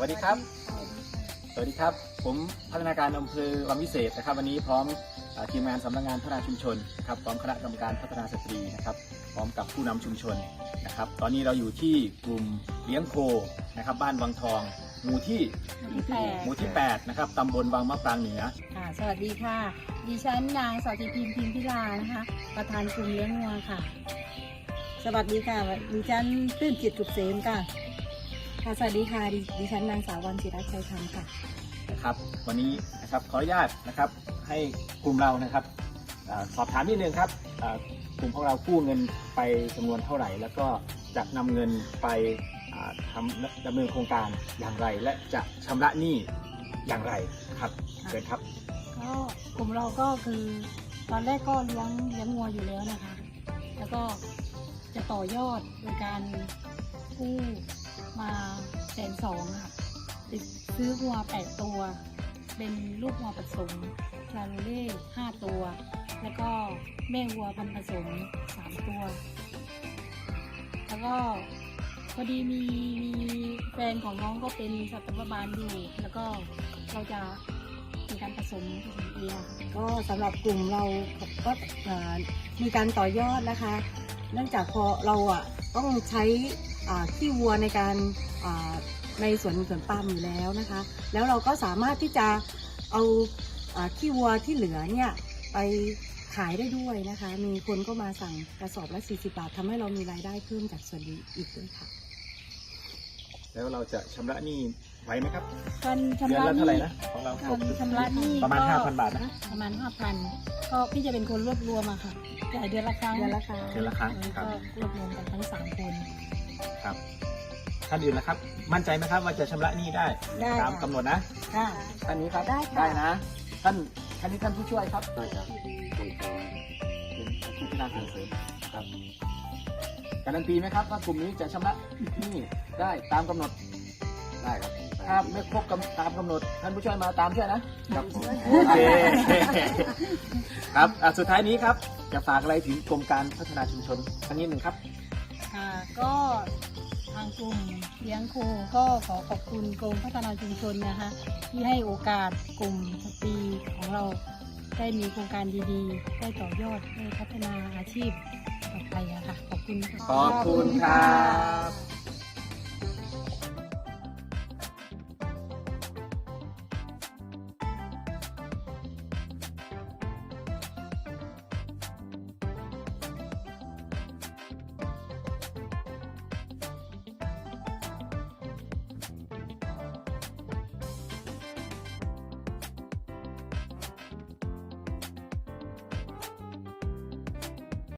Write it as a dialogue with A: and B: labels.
A: วัสดีครับ สวัสดีครับ ผมพัฒนาการอำเภอวังวิเศษนะครับ วันนี้พร้อมเอ่อทีมงานสำนักงานพัฒนาชุมชนนะครับพร้อมคณะกรรมการพัฒนาสตรีนะครับ พร้อมกับผู้นำชุมชนนะครับ ตอนนี้เราอยู่ที่กลุ่มเลี้ยงโคนะครับ บ้านวังทองหมู่ที่
B: หมู่ที่แปด
A: หมู่ที่8นะครับตำบลวังมะปรางเหนือ
B: ค่ะสวัสดีค่ะ ดิฉันนางสาวจิพิมพิมพิลานะคะ ประธานกลุ่มเลี้ยงงัวค่ะ สวัสดีค่ะ ดิฉันตื้นจิตจุกเสมค่ะ ค่ะสวัสดีค่ะดิดิฉันนางสาววันศิรัชชัยธรรมค่ะ
A: นะครับ วันนี้นะครับขออนุญาตนะครับให้กลุ่มเรานะครับอาสอบถามนิดนึงครับอ่ากลุ่มของเรากู้เงินไปจำนวนเท่าไหร่ แล้วก็จะนำเงินไปอ่าทำดำเนินโครงการอย่างไร และจะชำระหนี้อย่างไรครับเชิญครับ
B: ก็กลุ่มเราก็คือตอนแรกก็เลี้ยงเลี้ยงงัวอยู่แล้วนะคะ แล้วก็จะต่อยอดโดยการกู้ มาแสนสองค่ะติดซื้องัวแปดตัว เป็นลูกงัวผสมชาโลเล่ห้าตัว แล้วก็แม่วัวพันผสมสามตัว แล้วก็พอดีมีมีแฟนของน้องก็เป็นสัตวบาลอยู่ แล้วก็เราจะมีการผสมผสมเองอะค่ะ
C: ก็สำหรับกลุ่มเราก็มีการต่อยอดนะคะ เนื่องจากพอเราอะต้องใช้ ขี้วัวในการอ่าในสวนสวนปาล์มอยู่แล้วนะคะ แล้วเราก็สามารถที่จะเอาอ่าขี้วัวที่เหลือเนี่ยไปขายได้ด้วยนะคะ มีคนก็มาสั่งกระสอบละ 40 บาททำให้เรามีรายได้เพิ่มจากส่วนนี้อีกด้วยค่ะ
A: แล้วเราจะชำระหนี้ไหวไหมครับ
B: การชำ
A: เดือน
B: ระ
A: ละ
B: ห
A: เท่าไหร่
B: นี้
A: นะของเรา
B: การชำระหนี้
A: ประมาณ
B: ก็
A: 5,000 บาทนะ
B: ประมาณห้าพันก็พี่จะเป็นคนรวบรวมอะค่ะจ่ายเดือนละครั้ง
C: เดือนละครั้ง
A: เดือนละครั้ง
B: แล้ว
A: ครับ
B: ก็รวบรวมกันทั้งสามคน
A: ครับ ท่านอื่นนะครับ มั่นใจไหมครับว่าจะชำระหนี้ได้
C: ได้
A: ตาม
C: ค่ะ
A: กำหนดนะ
C: ค่ะ
A: ท่านนี้ครับ
C: ได้ค่ะ
A: ได้นะ ท่านท่านนี้ท่านผู้ช่วยครับได้ครับเป็นผู้พิจารณาส่งเสริมครับการันตีไหมครับว่ากลุ่มนี้จะชำระหนี้ได้ตามกำหนดได้ครับถ้าไม่ครบกำตามกำหนด ท่านผู้ช่วยมาตามช่วยนะครับผมโอเคครับอะสุดท้ายนี้ครับจะฝากอะไรถึงกรมการพัฒนาชุมชนทั้งนี้หนึ่งครับ
B: ค่ะก็ทาง กลุ่มเลี้ยงโคก็ขอขอบคุณกรมพัฒนาชุมชนนะคะ ที่ให้โอกาสกลุ่มสตรีของเราได้มีโครงการดีๆ ได้ต่อยอดได้พัฒนาอาชีพต่อไปะค่ะ ขอบคุณ
A: ขอบคุณครับ